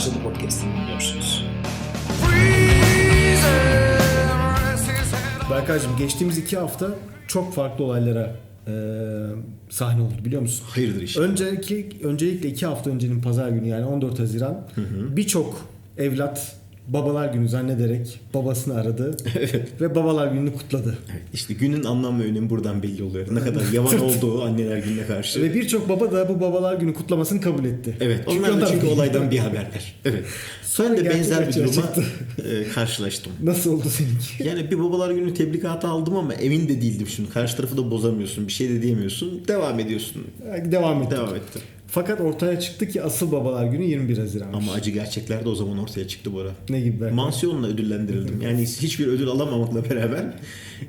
başladı podcast. Görüşürüz. Berkaycığım geçtiğimiz iki hafta çok farklı olaylara e, sahne oldu biliyor musun? Hayırdır iş? Önceki, öncelikle iki hafta öncenin pazar günü yani 14 Haziran birçok evlat babalar günü zannederek babasını aradı ve babalar gününü kutladı. Evet, işte günün anlam ve önemi buradan belli oluyor. Ne kadar yavan olduğu anneler gününe karşı. Ve birçok baba da bu babalar günü kutlamasını kabul etti. Evet. Çünkü onlar da çünkü olaydan bir haberler. Evet. Sonra ben de benzer bir duruma çıktı. e, karşılaştım. Nasıl oldu seninki? Yani bir babalar günü tebligatı aldım ama emin de değildim şimdi. Karşı tarafı da bozamıyorsun. Bir şey de diyemiyorsun. Devam ediyorsun. Devam etti. Devam ettim. Fakat ortaya çıktı ki asıl babalar günü 21 Haziran. Ama acı gerçekler de o zaman ortaya çıktı Bora. Ne gibi Berkay? Mansiyonla ödüllendirildim. Yani hiçbir ödül alamamakla beraber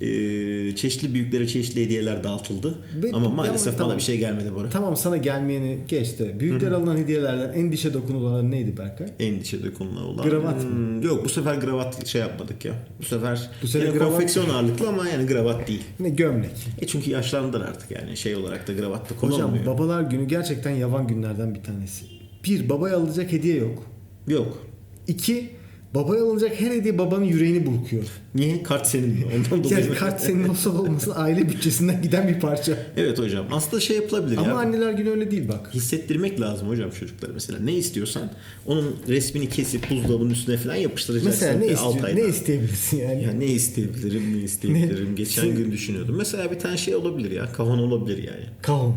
e, çeşitli büyüklere çeşitli hediyeler dağıtıldı. Ve- ama maalesef ama bana tamam. bir şey gelmedi Bora. Tamam sana gelmeyeni geçti. Büyükler alınan hediyelerden en dişe dokunulan neydi Berkay? Endişe dokunulan olan. Gravat mı? Hmm, Yok bu sefer gravat şey yapmadık ya. Bu sefer, Bu sefer gravat- konfeksiyon ağırlıklı ama yani gravat değil. Ne gömlek. E çünkü yaşlandılar artık yani şey olarak da gravatta Hocam kullanılmıyor. babalar günü gerçekten yavan günlerden bir tanesi. Bir, babaya alınacak hediye yok. Yok. İki, babaya alınacak her hediye babanın yüreğini burkuyor. Niye? Kart senin? Ondan dolayı. Yani kart senin olsa olmasın aile bütçesinden giden bir parça. Evet hocam. Aslında şey yapılabilir Ama ya. anneler günü öyle değil bak. Hissettirmek lazım hocam çocuklara mesela. Ne istiyorsan onun resmini kesip buzdolabının üstüne falan yapıştıracaksın. Mesela ne, altı istiyor, ne isteyebilirsin yani? Ya ne isteyebilirim, ne isteyebilirim? Ne? Geçen gün düşünüyordum. Mesela bir tane şey olabilir ya. Kavon olabilir yani. Kavun.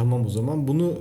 Tamam o zaman. Bunu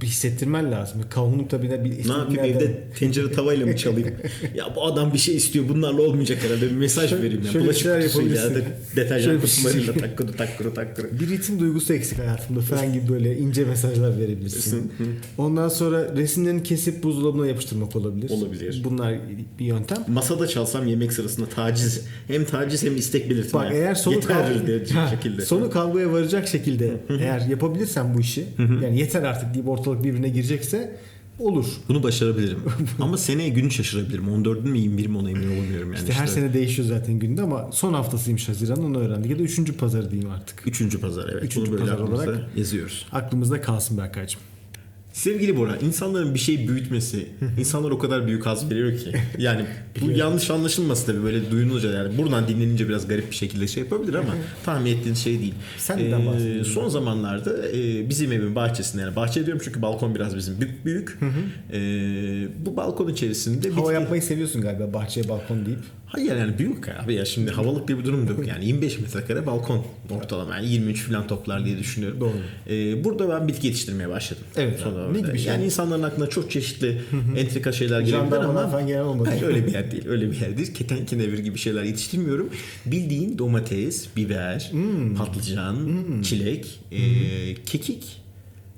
bir hissettirmen lazım. Kavunun tabii de bir ne yapayım evde tencere tavayla mı çalayım? ya bu adam bir şey istiyor bunlarla olmayacak herhalde bir mesaj Şöyle- vereyim ya. şöyle Bulaşık şeyler kutusuyla de, deterjan bir şey- kutularıyla takkuru takkuru takkuru. Bir ritim duygusu eksik hayatımda falan gibi böyle ince mesajlar verebilirsin. Ondan sonra resimlerini kesip buzdolabına yapıştırmak olabilir. Olabilir. Bunlar bir yöntem. Masada çalsam yemek sırasında taciz hem taciz hem istek belirtme. Bak eğer sonu Yeter kav- diyecek Ha, şekilde. sonu kavgaya varacak şekilde eğer yapabilirsen bu işi yani yeter artık deyip ortalık birbirine girecekse olur. Bunu başarabilirim. Ama seneye günü şaşırabilirim. 14'ün mü 21 mi ona emin olamıyorum yani. İşte her sene değişiyor zaten günde ama son haftasıymış Haziran onu öğrendik. Ya da üçüncü pazarı diyeyim artık. Üçüncü pazar evet. Üçüncü Bunu böyle pazar aklımızda olarak- yazıyoruz. Aklımızda kalsın Berkay'cığım. Sevgili Bora, insanların bir şey büyütmesi, insanlar o kadar büyük haz veriyor ki. Yani bu yanlış anlaşılması tabii böyle duyulunca yani buradan dinlenince biraz garip bir şekilde şey yapabilir ama tahmin ettiğin şey değil. Sen neden bahsediyorsun? Son zamanlarda e, bizim evin bahçesinde yani bahçe diyorum çünkü balkon biraz bizim büyük büyük. E, bu balkon içerisinde Hava bitki- yapmayı seviyorsun galiba bahçeye balkon deyip. Hayır yani büyük abi ya şimdi havalık bir durum yok yani 25 metrekare balkon ortalama yani 23 falan toplar diye düşünüyorum. Doğru. Ee, burada ben bitki yetiştirmeye başladım. Evet Son abi, zamanlarda. ne gibi şey? Yani insanların aklına çok çeşitli entrika şeyler gelebilir ama falan gelen olmadı. Hayır öyle bir yer değil. Öyle bir yer değil. Keten kenevir gibi şeyler yetiştirmiyorum. Bildiğin domates, biber, Hmm. patlıcan, çilek, e, kekik,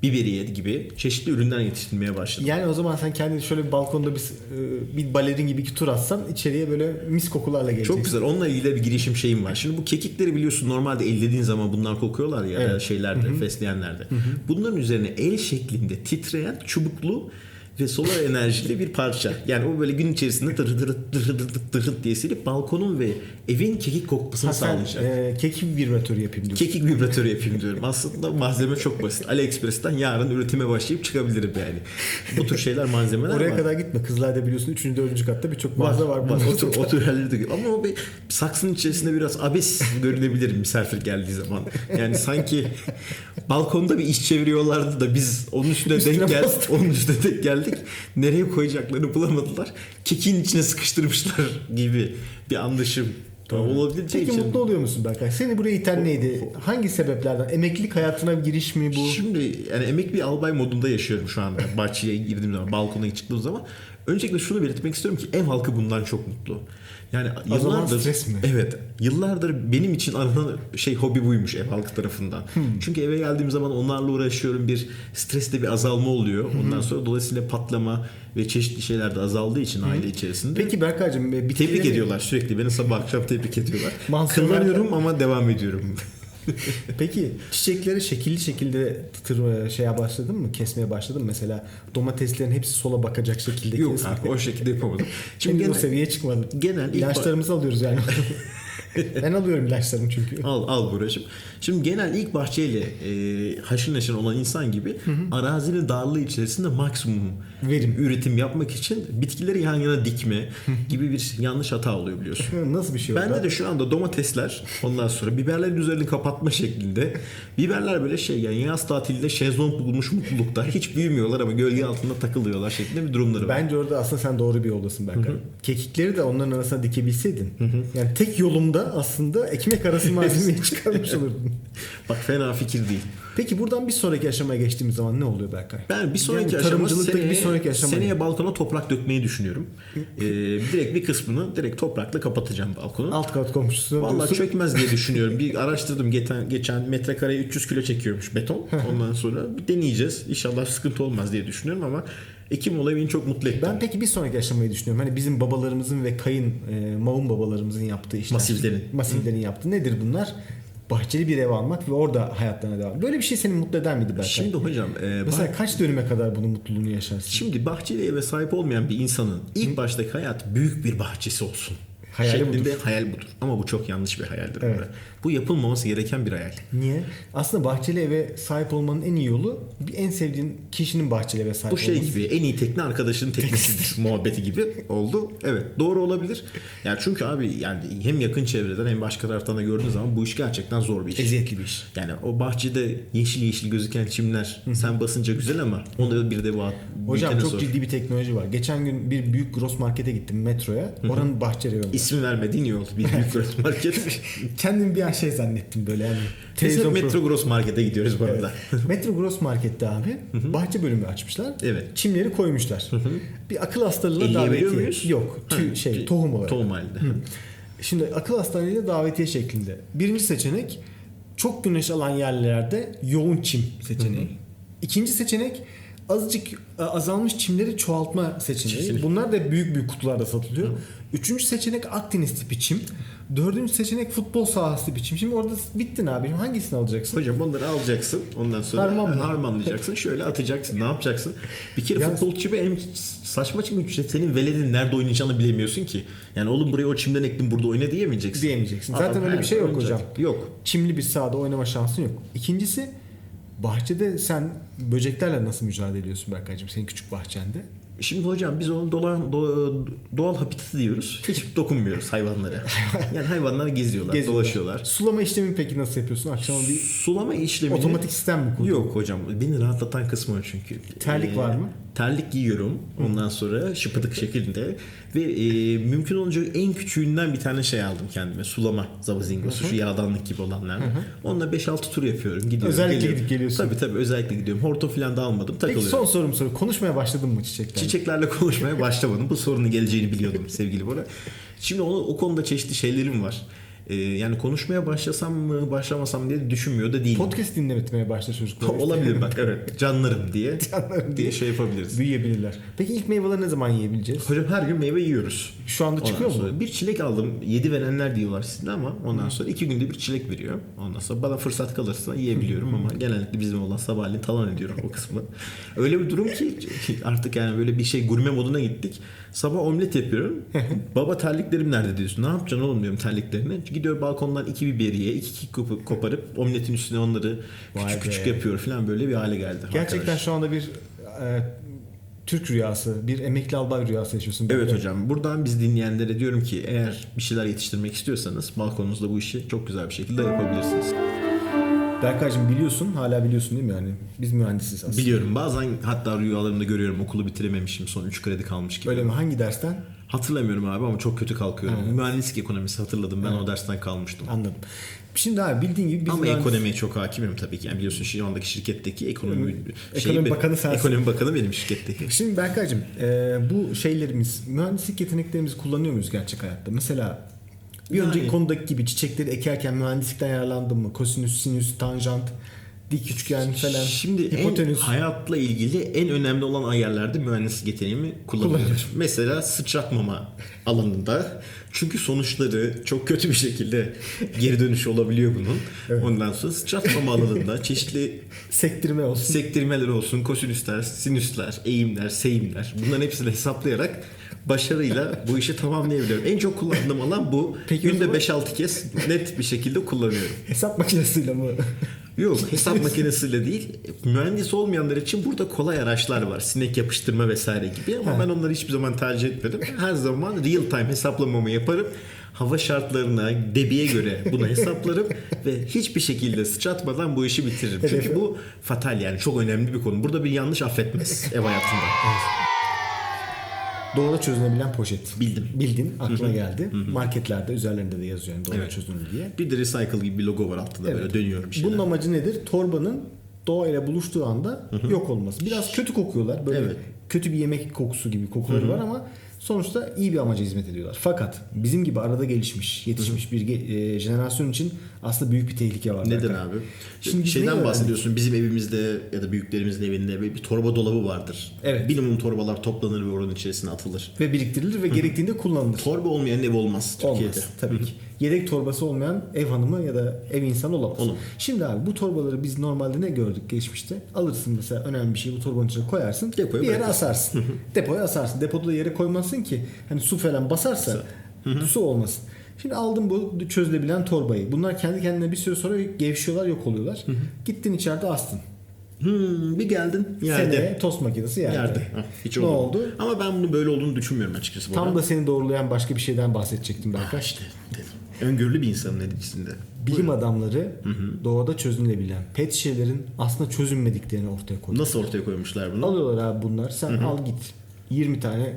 biberiye gibi çeşitli ürünler yetiştirmeye başladım. Yani o zaman sen kendini şöyle bir balkonda bir, e, bir balerin gibi iki tur atsan içeriye böyle mis kokularla geleceksin. Çok güzel. Onunla ilgili bir girişim şeyim var. Şimdi bu kekikleri biliyorsun normalde ellediğin zaman bunlar kokuyorlar ya Evet. şeylerde, fesleğenlerde. Bunların üzerine el şeklinde titreyen çubuklu ve solar enerjili bir parça. Yani o böyle gün içerisinde tırı tırı diye silip balkonun ve evin kekik kokmasını Ha, sağlayacak. e, kekik vibratörü yapayım diyorsun. Kekik vibratörü yapayım diyorum. Aslında malzeme çok basit. AliExpress'ten yarın üretime başlayıp çıkabilirim yani. Bu tür şeyler malzemeler Oraya var. kadar gitme. Kızılay'da biliyorsun 3. 4. katta birçok mağaza var. var. O tür, o tür Ama o bir saksının içerisinde biraz abes görünebilir misafir geldiği zaman. Yani sanki balkonda bir iş çeviriyorlardı da biz onun üstüne Üstüne denk geldik. bastık. Onun üstüne denk geldik. Nereye koyacaklarını bulamadılar. Kekin içine sıkıştırmışlar gibi bir anlaşım. Olabileceği Peki için. mutlu oluyor musun Berkay? Seni buraya iten neydi? Hangi sebeplerden? Emeklilik hayatına giriş mi bu? Şimdi yani emekli albay modunda yaşıyorum şu anda. Bahçeye girdiğim zaman, balkona çıktığım zaman. Öncelikle şunu belirtmek istiyorum ki ev halkı bundan çok mutlu. Yani O yıllardır stres mi? Evet. Yıllardır benim için aranan şey hobi buymuş ev halkı tarafından. Hmm. Çünkü eve geldiğim zaman onlarla uğraşıyorum. Bir streste bir azalma oluyor. Ondan sonra dolayısıyla patlama ve çeşitli şeyler de azaldığı için aile içerisinde. Peki Berkay'cığım e, bitkileri- Tebrik ediyorlar sürekli. Beni sabah akşam tebrik ediyorlar. Kıllanıyorum ama devam ediyorum. Peki çiçekleri şekilli şekilde tır, şeye başladın mı? Kesmeye başladın mı? Mesela domateslerin hepsi sola bakacak şekilde Yok kes. abi o şekilde yapamadım. Şimdi o genel- seviyeye çıkmadı. genel ilk İlaçlarımızı alıyoruz yani. ben alıyorum ilaçlarımı çünkü. Al al Buracığım. Şimdi genel ilk bahçeyle e, haşır neşir olan insan gibi arazinin darlığı içerisinde maksimum Verim. üretim yapmak için bitkileri yan yana dikme gibi bir yanlış hata oluyor biliyorsun. Nasıl bir şey? Bende de şu anda domatesler ondan sonra biberlerin üzerini kapatma şeklinde. Biberler böyle şey yani yaz tatilinde şezlong bulmuş mutlulukta. Hiç büyümüyorlar ama gölge altında takılıyorlar şeklinde bir durumları var. Bence orada aslında sen doğru bir yoldasın Berkay. Kekikleri de onların arasına dikebilseydin. Yani tek yolumda aslında ekmek arası malzemeyi çıkarmış olurdun. Bak fena fikir değil. Peki buradan bir sonraki aşamaya geçtiğimiz zaman ne oluyor Berkay? Ben bir sonraki Yani aşama seneye, bir sonraki aşama seneye ne? balkona toprak dökmeyi düşünüyorum. Ee, direkt bir kısmını direkt toprakla kapatacağım balkonun. Alt kat komşusu. Vallahi diyorsun. çökmez diye düşünüyorum. Bir araştırdım geçen, geçen metrekareye 300 kilo çekiyormuş beton. Ondan sonra bir deneyeceğiz. İnşallah sıkıntı olmaz diye düşünüyorum ama Ekim olayı beni çok mutlu etti. Ben peki bir sonraki aşamayı düşünüyorum. Hani bizim babalarımızın ve kayın, e, mavun babalarımızın yaptığı işler. Masiflerin. Masiflerin yaptığı. Nedir bunlar? Bahçeli bir ev almak ve orada hayatlarına devam. Böyle bir şey seni mutlu eder miydi Berkay? Şimdi hocam e, Mesela bah- kaç dönüme kadar bunun mutluluğunu yaşarsın? şimdi bahçeli eve sahip olmayan bir insanın ilk baştaki hayat büyük bir bahçesi olsun. Hayali şeklinde budur. hayal budur. Ama bu çok yanlış bir hayaldir. Evet. Bu yapılmaması gereken bir hayal. Niye? Aslında bahçeli eve sahip olmanın en iyi yolu bir en sevdiğin kişinin bahçeli eve sahip Bu şey olması. gibi en iyi tekne arkadaşının teknesidir muhabbeti gibi oldu. Evet doğru olabilir. Yani çünkü abi yani hem yakın çevreden hem başka taraftan da gördüğün zaman bu iş gerçekten zor bir iş. Eziyetli bir iş. Yani o bahçede yeşil yeşil gözüken çimler sen basınca güzel ama onda bir de bu Hocam çok sor. ciddi bir teknoloji var. Geçen gün bir büyük gross markete gittim metroya. Oranın bahçeli evi. İsmi vermediğin iyi oldu. Bir büyük gross market. Kendim bir an şey zannettim böyle yani. Televizyon Metro Gross Market'e gidiyoruz bu arada. Metro Gross Market'te abi bahçe bölümü açmışlar. Evet. Çimleri koymuşlar. Bir akıl hastalığına davetiye. Yok. Tüy, Ha, şey tohum olarak. Tohum halinde. Şimdi akıl hastaneliğine davetiye şeklinde. Birinci seçenek çok güneş alan yerlerde yoğun çim seçeneği. İkinci seçenek azıcık e, azalmış çimleri çoğaltma seçeneği. Seçeneği. Bunlar da büyük büyük kutularda satılıyor. Üçüncü seçenek Akdeniz tipi çim. Dördüncü seçenek futbol sahası tipi çim. Şimdi orada bittin abi. Şimdi hangisini alacaksın? Hocam onları alacaksın. Ondan sonra Harman harmanlayacaksın. Şöyle atacaksın. Ne yapacaksın? Bir kere Yalnız- futbol çimi en saçma çim senin veledin nerede oynayacağını bilemiyorsun ki. Yani oğlum buraya o çimden ektim burada oyna diyemeyeceksin. Diyemeyeceksin. Adam Zaten öyle her bir şey yok oynayacak. hocam. Yok. Çimli bir sahada oynama şansın yok. İkincisi bahçede sen böceklerle nasıl mücadele ediyorsun Berkaycığım senin küçük bahçende? Şimdi hocam biz onu doğal, doğal, doğal habitatı diyoruz. Hiç dokunmuyoruz hayvanlara. Yani hayvanlar geziyorlar, Geziyorlar. dolaşıyorlar. Sulama işlemi peki nasıl yapıyorsun? Akşama bir Sulama işlemini... otomatik sistem mi kurdun? Yok hocam. Beni rahatlatan kısmı çünkü. Terlik Ee, var mı? Terlik giyiyorum. Ondan sonra şıpıdık şekilde. Ve e, mümkün olunca en küçüğünden bir tane şey aldım kendime. Sulama zavazingosu. Şu yağdanlık gibi olanlardan. Onunla 5-6 tur yapıyorum. Gidiyorum. Özellikle geliyorum. gidip geliyorsun. Tabii tabii özellikle gidiyorum. Hortum falan da almadım. Peki Takılıyorum. son sorum soru. Konuşmaya başladın mı çiçeklerle? Çiçeklerle konuşmaya başlamadım. Bu sorunun geleceğini biliyordum sevgili Bora. Şimdi onu, o konuda çeşitli şeylerim var. Ee, yani konuşmaya başlasam mı başlamasam diye düşünmüyor da değilim. Podcast dinletmeye başla çocuklar. Olabilir bak evet canlarım diye Canlarım diye şey yapabiliriz. Büyüyebilirler. Peki ilk meyveleri ne zaman yiyebileceğiz? Hocam her gün meyve yiyoruz. Şu anda Ondan çıkıyor mu? sonra bir çilek aldım. Yedi verenler diyorlar sizde ama ondan sonra iki günde bir çilek veriyor. Ondan sonra bana fırsat kalırsa yiyebiliyorum ama genellikle bizim olan sabahleyin talan ediyorum o kısmı. Öyle bir durum ki artık yani böyle bir şey gurme moduna gittik. Sabah omlet yapıyorum. Baba terliklerim nerede diyorsun. Ne yapacaksın oğlum diyorum terliklerini. Gidiyor balkondan iki biberiye, iki kopu- koparıp omletin üstüne onları Vay küçük be. küçük yapıyor falan böyle bir hale geldi. Gerçekten arkadaş. şu anda bir e, Türk rüyası, bir emekli albay rüyası yaşıyorsun. Evet hocam. Buradan biz dinleyenlere diyorum ki eğer bir şeyler yetiştirmek istiyorsanız balkonunuzda bu işi çok güzel bir şekilde yapabilirsiniz. Berkaycığım biliyorsun, hala biliyorsun değil mi yani? Biz mühendisiz aslında. Biliyorum bazen hatta rüyalarımda görüyorum okulu bitirememişim son 3 kredi kalmış gibi. Öyle mi? Hangi dersten? Hatırlamıyorum abi ama çok kötü kalkıyorum. Evet. Mühendislik ekonomisi hatırladım ben o dersten kalmıştım. Anladım. Şimdi abi bildiğin gibi ama mühendis- ekonomiye çok hakimim tabii ki. Yani biliyorsun şu andaki şirketteki ekonomi Ekonomi benim. bakanı sensin. Ekonomi bakanı benim şirketteki. Şimdi Berkaycığım e, bu şeylerimiz, mühendislik yeteneklerimizi kullanıyor muyuz gerçek hayatta? Mesela bir Yani- önceki konudaki gibi çiçekleri ekerken mühendislikten yararlandın mı? Kosinüs, sinüs, tanjant, dik üçgen falan, Şimdi en hipotenüs. hayatla ilgili en önemli olan ayarlarda mühendislik yeteneğimi kullanıyorum. Kullanıyorum. Mesela sıçratmama alanında. Çünkü sonuçları çok kötü bir şekilde geri dönüş olabiliyor bunun. Ondan sonra sıçratmama alanında çeşitli sektirme olsun. sektirmeler olsun, kosinüsler, sinüsler, eğimler, seyimler bunların hepsini hesaplayarak başarıyla bu işi tamamlayabiliyorum. En çok kullandığım alan bu. Peki Günde zaman- 5-6 kez net bir şekilde kullanıyorum. Hesap makinesiyle mi? Yok hesap makinesiyle değil. Mühendis olmayanlar için burada kolay araçlar var. Sinek yapıştırma vesaire gibi ama ben onları hiçbir zaman tercih etmedim. Her zaman real time hesaplamamı yaparım. Hava şartlarına, debiye göre bunu hesaplarım ve hiçbir şekilde sıçratmadan bu işi bitiririm. Çünkü bu fatal yani çok önemli bir konu. Burada bir yanlış affetmez ev hayatında. Doğru çözülebilen poşet. Bildim. Bildin, aklına geldi. Marketlerde üzerlerinde de yazıyor yani doğru Evet. çözünür diye. Bir de recycle gibi bir logo var altında Evet. böyle dönüyor bir şeyler. Bunun amacı nedir? Torbanın doğayla buluştuğu anda yok olması. Biraz kötü kokuyorlar. Böyle Evet. kötü bir yemek kokusu gibi kokuları var ama sonuçta iyi bir amaca hizmet ediyorlar. Fakat bizim gibi arada gelişmiş, yetişmiş bir ge- e, jenerasyon için aslında büyük bir tehlike var. Neden abi? Şimdi Şeyden bahsediyorsun. Bizim evimizde ya da büyüklerimizin evinde bir torba dolabı vardır. Evet. Minimum torbalar toplanır ve oranın içerisine atılır. Ve biriktirilir ve gerektiğinde kullanılır. Torba olmayan ev olmaz Türkiye'de. Olmaz tabii ki. Yedek torbası olmayan ev hanımı ya da ev insanı olamaz. Olamaz. Şimdi abi bu torbaları biz normalde ne gördük geçmişte? Alırsın mesela önemli bir şeyi bu torbanın içine koyarsın. Depoya bir yere bırakırsın. asarsın. Depoya asarsın. Depoda da yere koymazsın ki hani su falan basarsa su olmasın. Şimdi aldın bu çözülebilen torbayı. Bunlar kendi kendine bir süre sonra gevşiyorlar yok oluyorlar. Gittin içeride astın. Hmm, bir geldin yerde. Seneye tost makinesi yerde. Yerde. Ha, hiç ne olmadı. oldu? Ama ben bunu böyle olduğunu düşünmüyorum açıkçası. Tam da seni doğrulayan başka bir şeyden bahsedecektim Ha, Berkay. işte dedim. Öngörülü bir insanın neticesinde. Bilim adamları doğada çözülebilen pet şişelerin aslında çözünmediklerini ortaya koyuyor. Nasıl ortaya koymuşlar bunu? Alıyorlar abi bunlar. Sen al git. 20 tane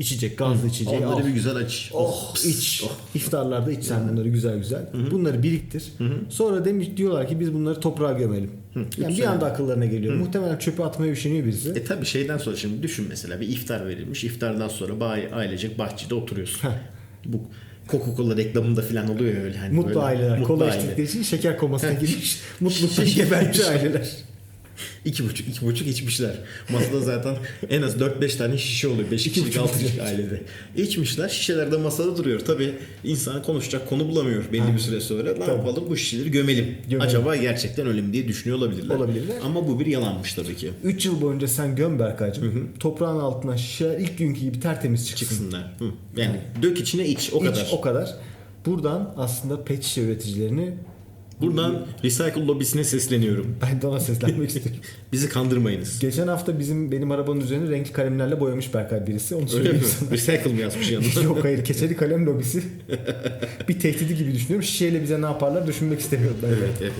içecek, gazlı içeceği Onları al. bir güzel aç. Oh pıs, iç. oh. İftarlarda iç sen bunları güzel güzel. Bunları biriktir. Sonra demiş diyorlar ki biz bunları toprağa gömelim. Yani Üç bir anda akıllarına geliyor. Muhtemelen çöpe atmaya üşeniyor birisi. E tabi şeyden sonra şimdi düşün mesela bir iftar verilmiş. İftardan sonra bay ailecek bahçede oturuyorsun. Heh. Bu Coca-Cola reklamında falan oluyor öyle hani Mutlu böyle. aileler. Mutlu kola içtikleri için şeker komasına girmiş. Mutluluktan gebermiş aileler. İki buçuk, iki buçuk içmişler. Masada zaten en az 4-5 tane şişe oluyor. 5 İki kişilik, buçuk 6 kişilik ailede. İçmişler. Şişeler de masada duruyor. Tabii insan konuşacak konu bulamıyor belli Ha. bir süre sonra. Ne yapalım bu şişeleri gömelim. Gömelim. Acaba gerçekten öyle mi diye düşünüyor olabilirler. Olabilirler. Ama bu bir yalanmış tabii ki. 3 yıl boyunca sen göm Berkaycığım. Toprağın altına şişeler ilk günkü gibi tertemiz çıksın. Çıksınlar. Hı. Yani dök içine iç o İç, kadar. o kadar. Buradan aslında pet şişe üreticilerini Buradan recycle lobisine sesleniyorum. ben de ona seslenmek istiyorum. Bizi kandırmayınız. Geçen hafta bizim benim arabanın üzerine renkli kalemlerle boyamış Berkay birisi. Onu Öyle mi? sana. Recycle mı yazmış yanına? Yok hayır keçeli kalem lobisi. bir tehdidi gibi düşünüyorum. Şişeyle bize ne yaparlar düşünmek istemiyorum ben. evet evet.